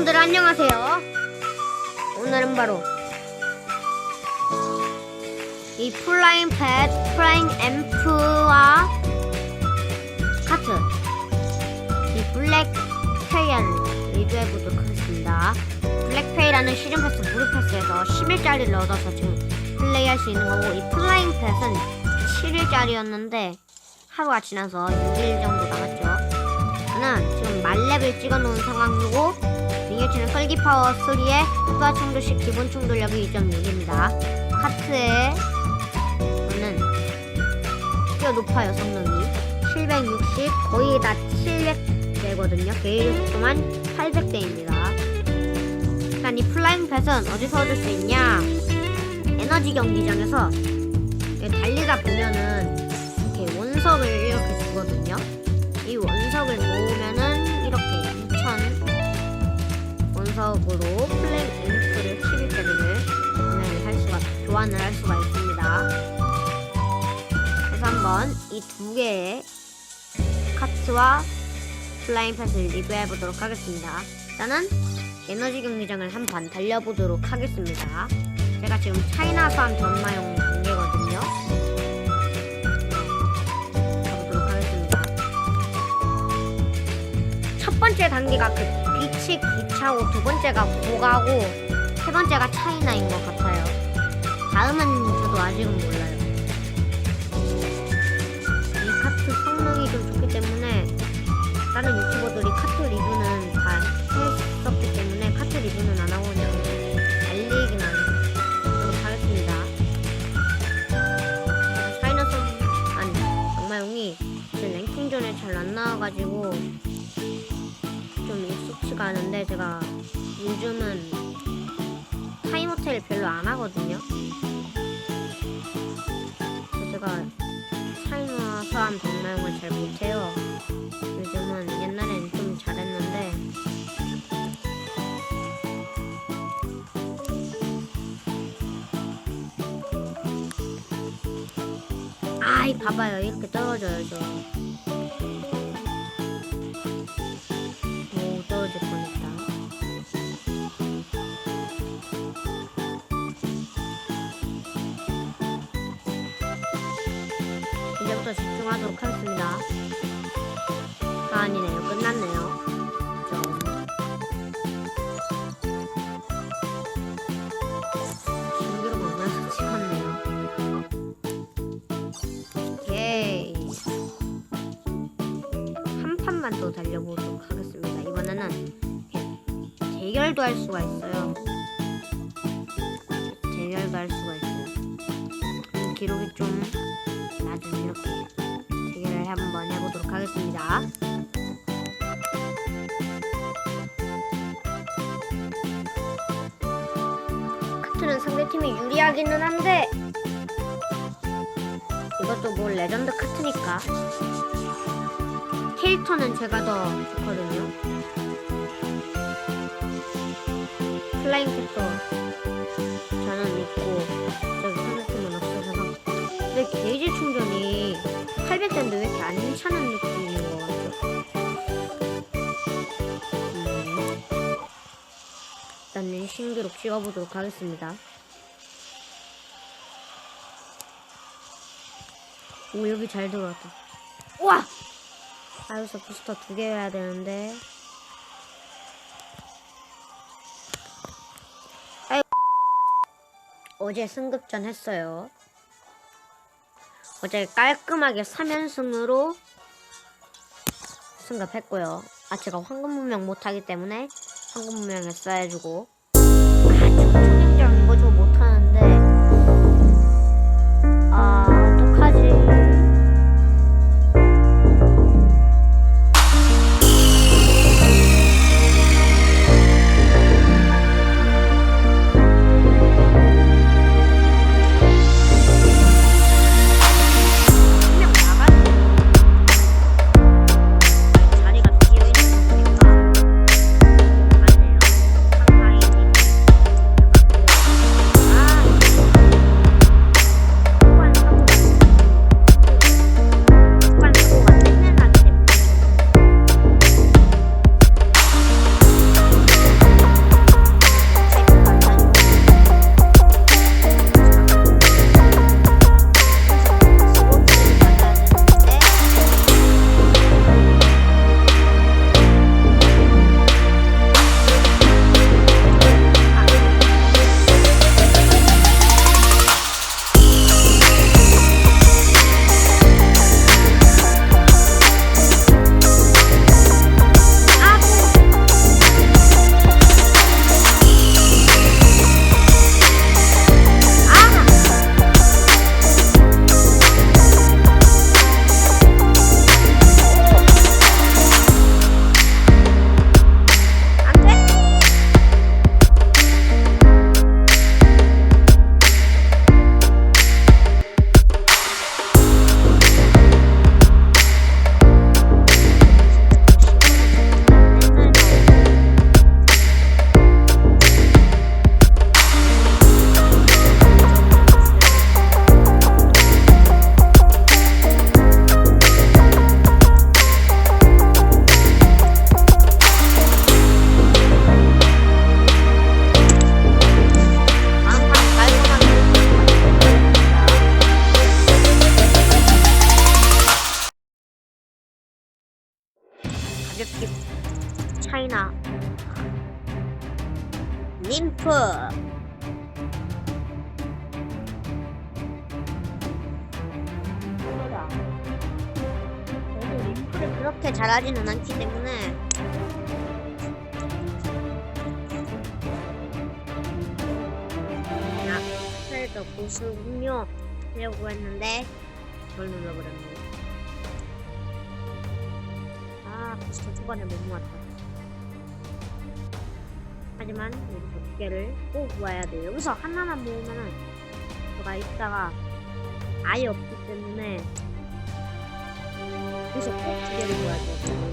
여러분들 안녕하세요. 오늘은 바로 이 플라잉 팻, 플라잉 앰프와 카트 이 블랙 페이안 리뷰해보도록 하겠습니다. 블랙 페이라는 시즌 패스 무료 패스에서 10일짜리를 얻어서 지금 플레이할 수 있는 거고 이 플라잉 팻은 7일짜리였는데 하루가 지나서 6일 정도 남았죠. 저는 지금 만렙을 찍어놓은 상황이고 링여치는 설기 파워 3에 후가 충돌식 기본 충돌력이 2.6입니다. 카트에 저는 꽤 높아요 성능이 760 거의 다 700대거든요. 게이지 속도만 800대입니다. 일단 이 플라잉 펫은 어디서 얻을 수 있냐? 에너지 경기장에서 달리다 보면은 이렇게 원석을 이렇게 주거든요. 교환을 할 수가 있습니다. 그래서 한번 이 두 개의 카트와 플라잉 펫을 리뷰해 보도록 하겠습니다. 일단은 에너지 경기장을 한번 달려보도록 하겠습니다. 제가 지금 차이나산 전마용 단계거든요. 가보도록 하겠습니다. 첫 번째 단계가 그 빛이 기차고 두 번째가 고가고 세 번째가 차이나인 것 같아요. 다음은 저도 아직은 몰라요. 이 카트 성능이 좀 좋기 때문에 다른 유튜버들이 카트 리뷰는 다 했었기 때문에 카트 리뷰는 안 하고 그냥 달리기만 하도록 하겠습니다. 차이나선 아니 정마용이 지금 랭킹전에 잘 안 나와가지고 좀 익숙치가 않은데 제가 요즘은 타임호텔 별로 안 하거든요. 제가 차이나선 정마용을 잘 못해요. 요즘은 옛날엔 좀 잘했는데 아이 봐봐요 이렇게 떨어져요 저. 이제부터 집중하도록 하겠습니다. 아, 아니네요. 끝났네요. 좀. 신기로 만나서 찍었네요. 오케이. 한 판만 더 달려보도록 하겠습니다. 이번에는 대결도 할 수가 있어요. 대결도 할 수가 있어요. 음, 기록이 좀 낮은 이렇게 대결을 한번 해보도록 하겠습니다. 카트는 상대팀이 유리하기는 한데 이것도 뭐 레전드 카트니까 캐릭터는 제가 더 좋거든요. 플라잉 캣도 충전이 800대인데 왜 이렇게 안 차는 느낌인 것 같죠? 음. 일단은 신기록 찍어보도록 하겠습니다. 오 여기 잘 들어왔다. 우와! 아 여기서 부스터 두 개 해야 되는데. 어제 승급전 했어요. 어제 깔끔하게 3연승으로 승급했고요. 아 제가 황금 문명 못하기 때문에 황금 문명에 써야주고 이렇게 차이나 림프를 그렇게 잘하지는 않기 때문에. 아, 스펠더 고수 음료 하려고 했는데 그걸 눌러버렸네 아 벌써 초반에 못 모았다. 하지만 여기서 두 개를 꼭 모아야 돼요. 여기서 하나만 모으면은 제가 이따가 아예 없기 때문에 여기서 꼭 두 개를 모아야 돼요.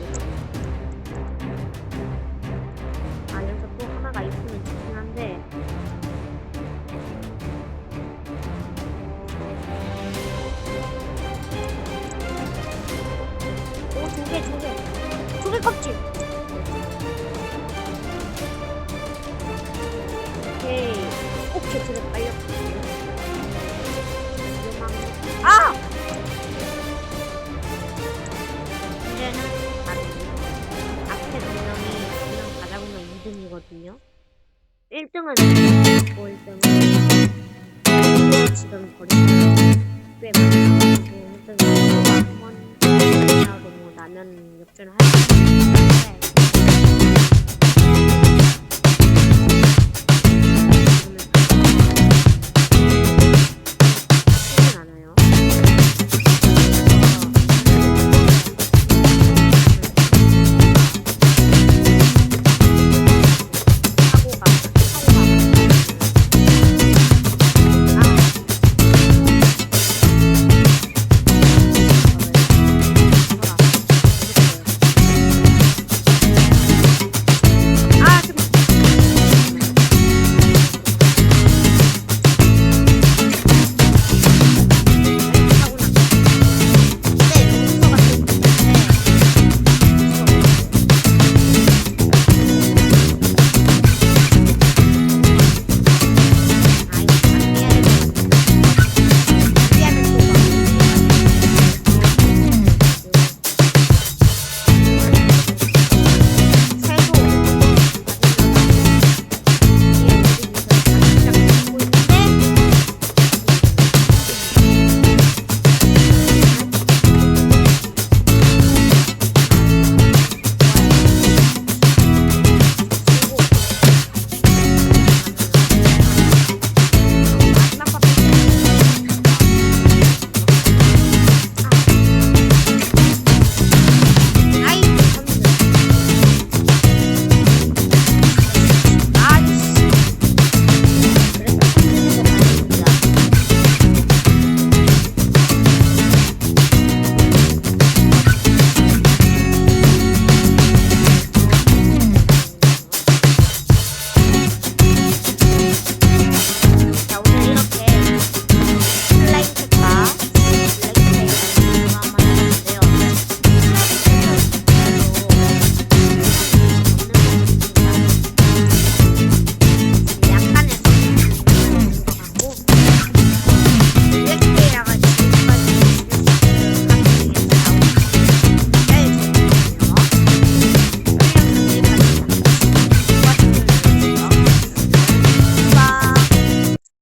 아 여기서 또 하나가 있으면 좋긴 한데. 오, 두 개, 두 개. 두개 껍질. 오케이. 오케이, 빨렸거든요. 요망. 아! 이제는 다른 앞에 두 명이 그냥 다 잡으면 2등이거든요. 1등은 뭐 1등은 지금 거리가 꽤 나가지고 1등은 한번 나도 뭐 라면 역전을 할수 있는데